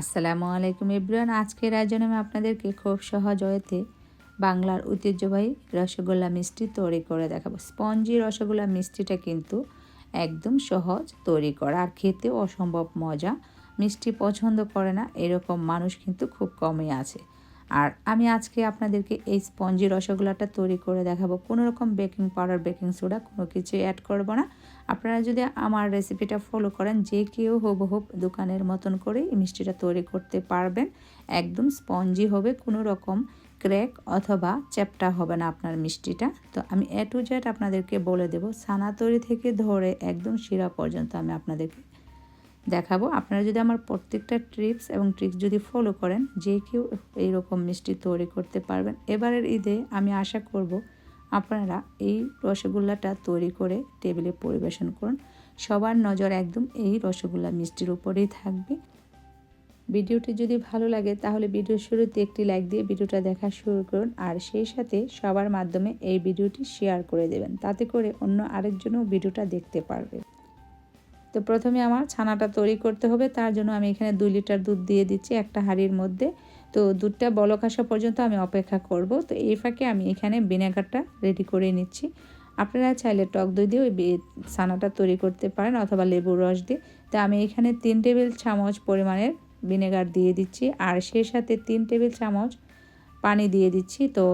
আসসালামু আলাইকুম ইব্রান। আজকের আয়োজনে আমি আপনাদেরকে খুব সহজ হয়েতে বাংলার ঐতিহ্যবাহী রসগোল্লা মিষ্টি তৈরি করে দেখাবো। স্পঞ্জি রসগোল্লা মিষ্টিটা কিন্তু একদম সহজ তৈরি করা, আর খেতেও অসম্ভব মজা। মিষ্টি পছন্দ করে না, এরকম মানুষ কিন্তু খুব কমই আছে। আর আমি আজকে আপনাদেরকে এই স্পঞ্জি রসগোল্লাটা তৈরি করে দেখাবো। কোনো রকম বেকিং পাউডার, বেকিং সোডা কোনো কিছু অ্যাড করব না। আপনারা যদি আমার রেসিপিটা ফলো করেন, যে কেউ হুবহুব দোকানের মতন করে এই মিষ্টিটা তৈরি করতে পারবেন। একদম স্পঞ্জি হবে, কোনো রকম ক্র্যাক অথবা চ্যাপটা হবে না আপনার মিষ্টিটা। তো আমি এ টু জেড আপনাদেরকে বলে দেব, ছানা তৈরি থেকে ধরে একদম শিরা পর্যন্ত আমি আপনাদেরকে দেখাবো। আপনারা যদি আমার প্রত্যেকটা ট্রিপস এবং ট্রিক্স যদি ফলো করেন, যে কেউ এইরকম মিষ্টি তৈরি করতে পারবেন। এবারের ঈদে আমি আশা করব আপনারা এই রসগোল্লাটা তৈরি করে টেবিলে পরিবেশন করুন। সবার নজর একদম এই রসগোল্লা মিষ্টির উপরেই থাকবে। ভিডিওটি যদি ভালো লাগে, তাহলে ভিডিওর শুরুতে একটি লাইক দিয়ে ভিডিওটা দেখা শুরু করুন আর সেই সাথে সবার মাধ্যমে এই ভিডিওটি শেয়ার করে দেবেন। তাতে করে অন্য আরেকজনও ভিডিওটা দেখতে পারবে। তো প্রথমে আমার ছানাটা তৈরি করতে হবে। তার জন্য আমি এখানে দুই লিটার দুধ দিয়ে দিচ্ছি একটা হাঁড়ির মধ্যে। তো দুধটা বলক আসা পর্যন্ত আমি অপেক্ষা করব। তো এই ফাঁকে আমি এখানে ভিনেগারটা রেডি করে নিচ্ছি। আপনারা চাইলে টক দই দিয়ে ওই ছানাটা তৈরি করতে পারেন অথবা লেবুর রস দিয়ে। তো আমি এখানে তিন টেবিল চামচ পরিমাণের ভিনেগার দিয়ে দিচ্ছি আর সেই সাথে তিন টেবিল চামচ পানি দিয়ে দিচ্ছি। তো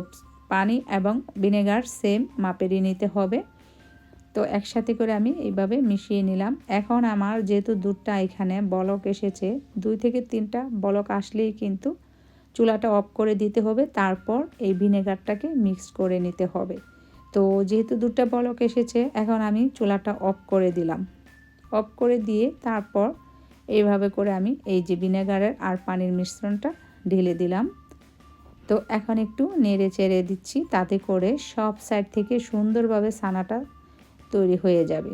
পানি এবং ভিনেগার সেম মাপেরই নিতে হবে। তো একসাথে করে আমি এইভাবে মিশিয়ে নিলাম। এখন আমার যেহেতু দুধটা এখানে বলক এসেছে, দুই থেকে তিনটা বলক আসলেই কিন্তু চুলাটা অফ করে দিতে হবে, তারপর এই ভিনেগারটাকে মিক্স করে নিতে হবে। তো যেহেতু দুধটা বলক এসেছে, এখন আমি চুলাটা অফ করে দিলাম। অফ করে দিয়ে তারপর এইভাবে করে আমি এই যে ভিনেগারের আর পানির মিশ্রণটা ঢেলে দিলাম। তো এখন একটু নেড়ে চেড়ে দিচ্ছি, তাতে করে সব সাইড থেকে সুন্দরভাবে ছানাটা তৈরি হয়ে যাবে।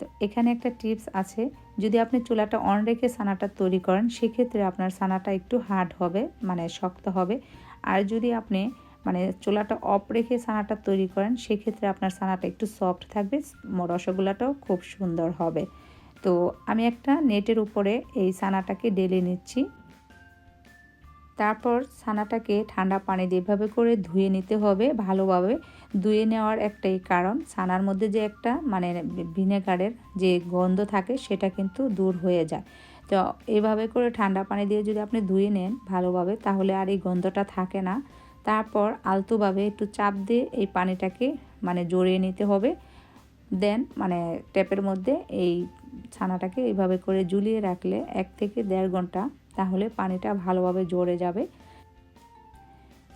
তো এখানে একটা টিপস আছে যদি আপনি চুলাটা অন রেখে সানাটা তৈরি করেন, সেক্ষেত্রে আপনার সানাটা একটু হার্ড হবে মানে শক্ত হবে। আর যদি আপনি মানে চুলাটা অফ রেখে সানাটা তৈরি করেন, সেক্ষেত্রে আপনার সানাটা একটু সফট থাকবে রসগোল্লাটাও খুব সুন্দর হবে। তো আমি একটা নেটের উপরে এই সানাটাকে ডেলে নিচ্ছি। তারপর ছানাটাকে ঠান্ডা পানি দিয়ে এভাবে করে ধুয়ে নিতে হবে ভালোভাবে। ধুয়ে নেওয়ার একটাই কারণ, ছানার মধ্যে যে একটা মানে ভিনেগারের যে গন্ধ থাকে সেটা কিন্তু দূর হয়ে যায়। তো এইভাবে করে ঠান্ডা পানি দিয়ে যদি আপনি ধুয়ে নেন ভালোভাবে, তাহলে আর এই গন্ধটা থাকে না। তারপর আলতোভাবে একটু চাপ দিয়ে এই পানিটাকে মানে জড়িয়ে নিতে হবে। দেন মানে ট্যাপের মধ্যে এই ছানাটাকে এইভাবে করে ঝুলিয়ে রাখলে এক থেকে দেড় ঘণ্টা তাহলে পানিটা ভালোভাবে জড়ে যাবে।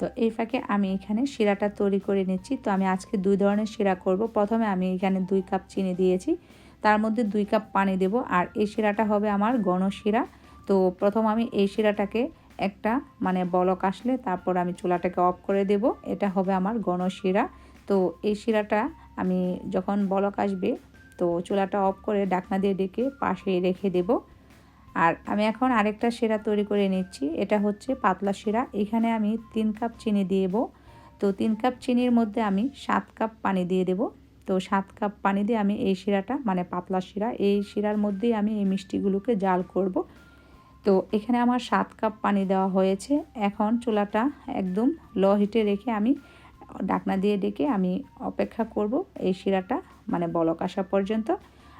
তো এই ফাঁকে আমি এখানে শিরাটা তৈরি করে নিচ্ছি। তো আমি আজকে দুই ধরনের শিরা করব। প্রথমে আমি এখানে দুই কাপ চিনি দিয়েছি। তার মধ্যে দুই কাপ পানি দেব। আর এই শিরাটা হবে আমার গণ শিরা। তো প্রথম আমি এই শিরাটাকে একটা মানে বলক আসলে তারপর আমি চুলাটাকে অফ করে দেব। এটা হবে আমার গণ শিরা। তো এই শিরাটা আমি যখন বলক আসবে, তো চুলাটা অফ করে ডাকনা দিয়ে ডেকে পাশে রেখে দেবো। আর আমি এখন আরেকটা শিরা তৈরি করে নিচ্ছি। এটা হচ্ছে পাতলা শিরা। এখানে আমি তিন কাপ চিনি দিয়ে তো তিন কাপ চিনির মধ্যে আমি সাত কাপ পানি দিয়ে দেব। তো সাত কাপ পানি দিয়ে আমি এই শিরাটা মানে পাতলা শিরা, এই শিরার মধ্যেই আমি এই মিষ্টিগুলোকে জাল করব। তো এখানে আমার সাত কাপ পানি দেওয়া হয়েছে। এখন চুলাটা একদম লো হিটে রেখে আমি ডাকনা দিয়ে ডেকে আমি অপেক্ষা করব এই শিরাটা মানে বলক আসা পর্যন্ত।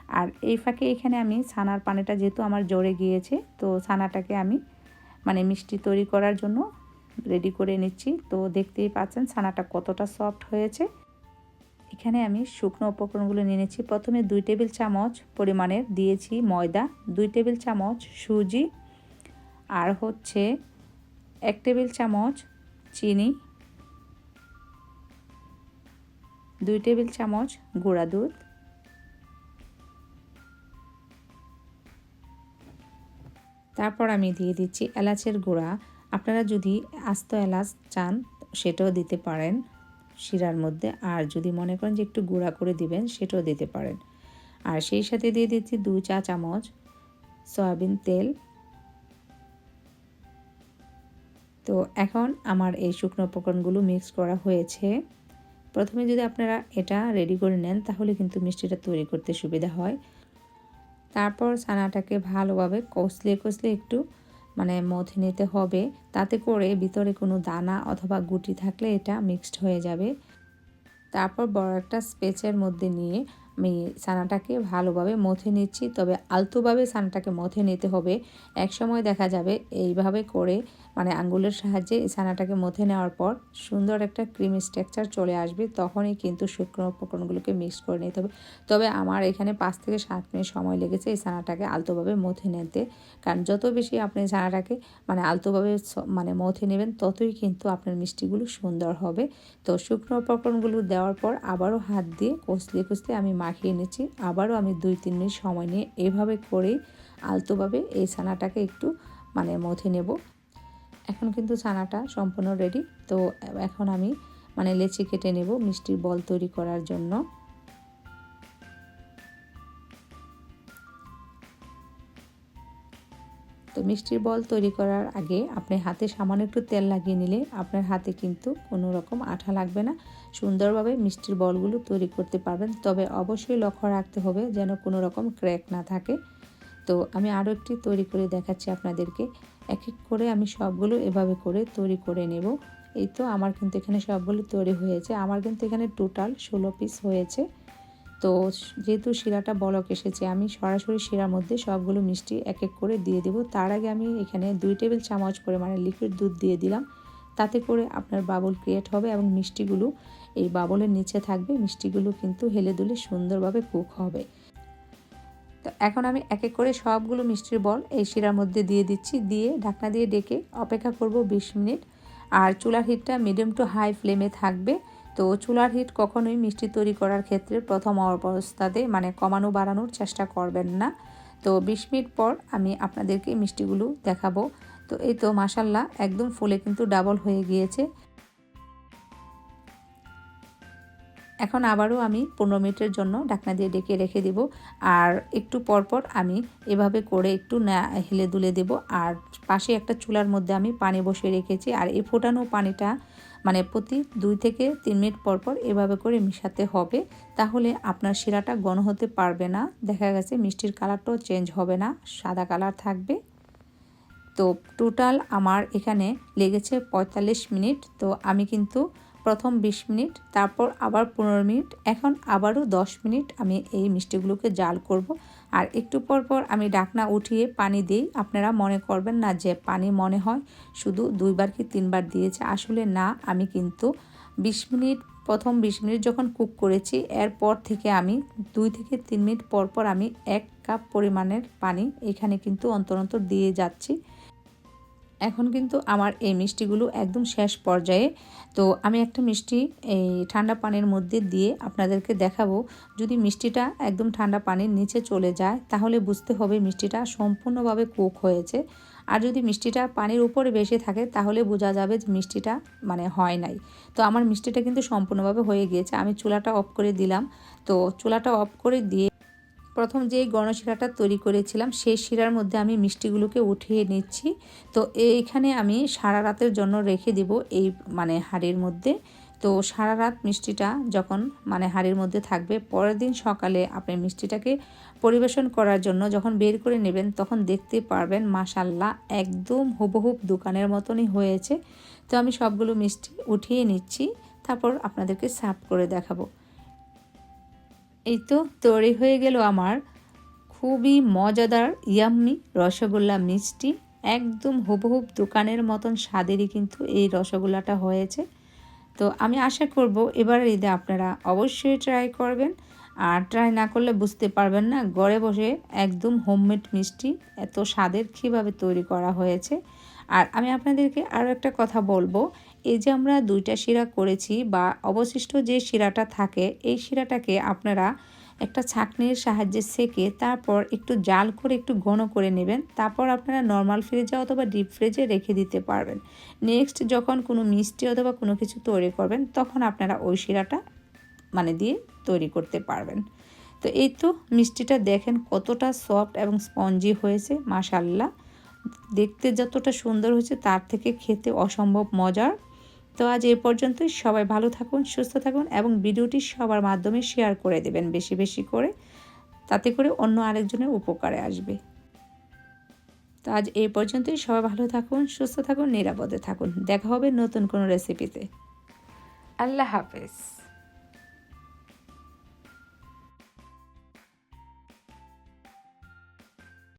আর এই ফাঁকে এখানে আমি ছানার পানিটা যেহেতু আমার জড়ে গিয়েছে, তো ছানাটাকে আমি মানে মিষ্টি তৈরি করার জন্য রেডি করে নিচ্ছি। তো দেখতেই পাচ্ছেন ছানাটা কতটা সফট হয়েছে। এখানে আমি শুকনো উপকরণগুলো নিয়ে নিচ্ছি। প্রথমে দুই টেবিল চামচ পরিমাণের দিয়েছি ময়দা, দুই টেবিল চামচ সুজি, আর হচ্ছে এক টেবিল চামচ চিনি, দুই টেবিল চামচ গুঁড়া দুধ তারপর আমি দিয়ে দিচ্ছি এলাচের গুঁড়া। আপনারা যদি আস্ত এলাচ চান, সেটাও দিতে পারেন শিরার মধ্যে। আর যদি মনে করেন যে একটু গুঁড়া করে দিবেন, সেটাও দিতে পারেন। আর সেই সাথে দিয়ে দিচ্ছি দু চা চামচ সয়াবিন তেল। তো এখন আমার এই শুকনো উপকরণগুলো মিক্স করা হয়েছে। প্রথমে যদি আপনারা এটা রেডি করে নেন, তাহলে কিন্তু মিষ্টিটা তৈরি করতে সুবিধা হয়। তারপর ছানাটাকে ভালোভাবে কষলিয়ে কষলিয়ে একটু মানে মথে নিতে হবে। তাতে করে ভিতরে কোনো দানা অথবা গুটি থাকলে এটা মিক্সড হয়ে যাবে। তারপর বড় একটা স্পেচের মধ্যে নিয়ে আমি ছানাটাকে ভালোভাবে মথে নিচ্ছি। তবে আলতোভাবে ছানাটাকে মথে নিতে হবে। এক সময় দেখা যাবে এইভাবে করে মানে আঙ্গুলের সাহায্যে এই ছানাটাকে মথে নেওয়ার পর সুন্দর একটা ক্রিমি স্ট্রাকচার চলে আসবে। তখনই কিন্তু শুকনো উপকরণগুলোকে মিক্স করে নিতে হবে। তবে আমার এখানে পাঁচ থেকে সাত মিনিট সময় লেগেছে এই ছানাটাকে আলতোভাবে মথে নিতে। কারণ যত বেশি আপনি ছানাটাকে মানে আলতোভাবে মানে মথে নেবেন, ততই কিন্তু আপনার মিষ্টিগুলো সুন্দর হবে। তো শুকনো উপকরণগুলো দেওয়ার পর আবারও হাত দিয়ে কষলিয়ে কষলিয়ে আমি মাখিয়ে নিচ্ছি। আবারও আমি দুই, তিন মিনিট সময় নিয়ে এভাবে করে আলতোভাবে এই ছানাটাকে একটু মানে মথে নেব। এখন কিন্তু ছানাটা সম্পূর্ণ রেডি তো এখন আমি মানে লেচি কেটে নেব মিষ্টির বল তৈরি করার জন্য। তো মিষ্টির বল তৈরি করার আগে আপনি হাতে সামান্য একটু তেল লাগিয়ে নিলে আপনার হাতে কিন্তু কোনো রকম আঠা লাগবে না। সুন্দরভাবে মিষ্টির বলগুলো তৈরি করতে পারবেন। তবে অবশ্যই লক্ষ্য রাখতে হবে যেন কোনো রকম ক্র্যাক না থাকে। তো আমি আরও একটি তৈরি করে দেখাচ্ছি আপনাদেরকে। এক এক করে আমি সবগুলো এভাবে করে তৈরি করে নেব। এই তো আমার কিন্তু এখানে সবগুলো তৈরি হয়েছে। আমার কিন্তু এখানে টোটাল ষোলো পিস হয়েছে। তো যেহেতু শিরাটা বলক এসেছে, আমি সরাসরি শিরার মধ্যে সবগুলো মিষ্টি এক এক করে দিয়ে দেব। তার আগে আমি এখানে দুই টেবিল চামচ পরিমাণে লিকুইড দুধ দিয়ে দিলাম। তাতে করে আপনার বাবল ক্রিয়েট হবে এবং মিষ্টিগুলো এই বাবলের নিচে থাকবে। মিষ্টিগুলো কিন্তু হেলে দুলে সুন্দরভাবে কুক হবে। তো এখন আমি এক এক করে সবগুলো মিষ্টির বল এই শিরার মধ্যে দিয়ে দিচ্ছি। দিয়ে ঢাকনা দিয়ে ডেকে অপেক্ষা করব ২০ মিনিট। আর চুলার হিটটা মিডিয়াম টু হাই ফ্লেমে থাকবে। তো চুলার হিট কখনোই মিষ্টি তৈরি করার ক্ষেত্রে প্রথম অবস্থাতে মানে কমানো বাড়ানোর চেষ্টা করবেন না। তো বিশ মিনিট পর আমি আপনাদেরকে মিষ্টিগুলো দেখাবো। তো এই তো মাসাল্লাহ একদম ফুলে কিন্তু ডাবল হয়ে গিয়েছে। এখন আবারও আমি পনেরো মিনিটের জন্য ঢাকনা দিয়ে ডেকে রেখে দেব। আর একটু পরপর আমি এভাবে করে একটু না হেলে দুলে দেব। আর পাশে একটা চুলার মধ্যে আমি পানি বসিয়ে রেখেছি। আর এই ফোটানো পানিটা মানে প্রতি দুই থেকে তিন মিনিট পর পর এভাবে করে মিশাতে হবে। তাহলে আপনার শিরাটা গণ হতে পারবে না। দেখা গেছে মিষ্টির কালারটাও চেঞ্জ হবে না। সাদা কালার থাকবে। তো টোটাল আমার এখানে লেগেছে পঁয়তাল্লিশ মিনিট। তো আমি কিন্তু প্রথম ২০ মিনিট, তারপর আবার পনেরো মিনিট, এখন আবারও ১০ মিনিট আমি এই মিষ্টিগুলোকে জাল করব। আর একটু পর পর আমি ডাকনা উঠিয়ে পানি দিই। আপনারা মনে করবেন না যে পানি মনে হয়, শুধু দুইবার কি তিনবার দিয়েছে। আসলে না, আমি কিন্তু ২০ মিনিট, প্রথম ২০ মিনিট যখন কুক করেছি, এরপর থেকে আমি দুই থেকে তিন মিনিট পর পর আমি এক কাপ পরিমাণের পানি এখানে কিন্তু অন্তর অন্তর দিয়ে যাচ্ছি। এখন কিন্তু আমার এই মিষ্টিগুলো একদম শেষ পর্যায়ে। তো আমি একটা মিষ্টি এই ঠান্ডা পানির মধ্যে দিয়ে আপনাদেরকে দেখাবো। যদি মিষ্টিটা একদম ঠান্ডা পানির নিচে চলে যায়, তাহলে বুঝতে হবে মিষ্টিটা সম্পূর্ণভাবে কুক হয়েছে। আর যদি মিষ্টিটা পানির উপরে বেশি থাকে, তাহলে বোঝা যাবে যে মিষ্টিটা মানে হয় নাই। তো আমার মিষ্টিটা কিন্তু সম্পূর্ণভাবে হয়ে গিয়েছে। আমি চুলাটা অফ করে দিলাম। তো চুলাটা অফ করে দিয়ে প্রথম যে গণশিরাটা তৈরি করেছিলাম, সেই শিরার মধ্যে আমি মিষ্টিগুলোকে উঠিয়ে নিচ্ছি। তো এইখানে আমি সারা রাতের জন্য রেখে দিব এই মানে হাড়ির মধ্যে। তো সারা রাত মিষ্টিটা যখন মানে হাড়ির মধ্যে থাকবে, পরের দিন সকালে আপনি মিষ্টিটাকে পরিবেশন করার জন্য যখন বের করে নেবেন, তখন দেখতে পারবেন মাসাল্লাহ একদম হুবহুব দোকানের মতনই হয়েছে। তো আমি সবগুলো মিষ্টি উঠিয়ে নিচ্ছি, তারপর আপনাদেরকে সার্ভ করে দেখাবো। এই তো তৈরি হয়ে গেল আমার খুবই মজাদার, ইয়াম্মি রসগোল্লা মিষ্টি। একদম হুবহুব দোকানের মতন স্বাদেরই কিন্তু এই রসগোল্লাটা হয়েছে। তো আমি আশা করব এবার ঈদে আপনারা অবশ্যই ট্রাই করবেন। আর ট্রাই না করলে বুঝতে পারবেন না, ঘরে বসে একদম হোমমেড মিষ্টি এত স্বাদের কীভাবে তৈরি করা হয়েছে। আর আমি আপনাদেরকে আরও একটা কথা বলব এই যে আমরা দুইটা শিরা করেছি বা অবশিষ্ট যে শিরাটা থাকে, এই শিরাটাকে আপনারা একটা ছাঁকনির সাহায্যে সেকে তারপর একটু জাল করে একটু ঘন করে নেবেন। তারপর আপনারা নর্মাল ফ্রিজে অথবা ডিপ ফ্রিজে রেখে দিতে পারবেন। নেক্সট যখন কোনো মিষ্টি অথবা কোনো কিছু তৈরি করবেন, তখন আপনারা ওই শিরাটা মানে দিয়ে তৈরি করতে পারবেন। তো এই তো মিষ্টিটা দেখেন কতটা সফট এবং স্পঞ্জি হয়েছে মাশাল্লাহ দেখতে যতটা সুন্দর হয়েছে, তার থেকে খেতে অসম্ভব মজার। তো আজ এ পর্যন্তই। সবাই ভালো থাকুন, সুস্থ থাকুন এবং ভিডিওটি সবার মাধ্যমে শেয়ার করে দেবেন বেশি বেশি করে। তাতে করে অন্য আরেকজনের উপকারে আসবে। তো আজ এই পর্যন্তই। সবাই ভালো থাকুন, সুস্থ থাকুন, নিরাপদে থাকুন। দেখা হবে নতুন কোনো রেসিপিতে আল্লাহ হাফেজ।